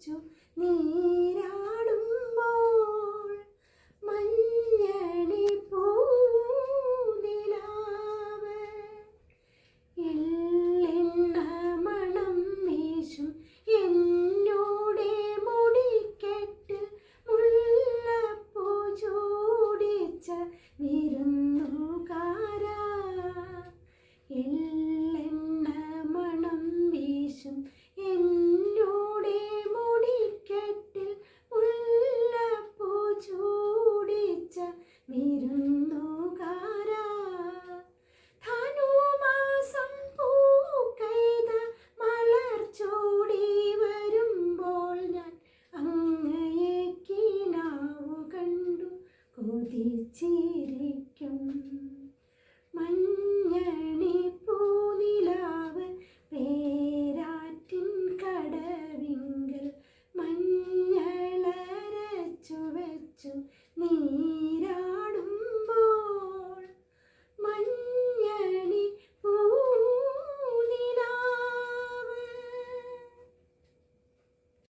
就你。ചിരിക്കും മഞ്ഞണി പൂനിലാവ് പേരാറ്റിൻ കടവിങ്കൽ മഞ്ഞളരച്ചു വെച്ചു നീരാടും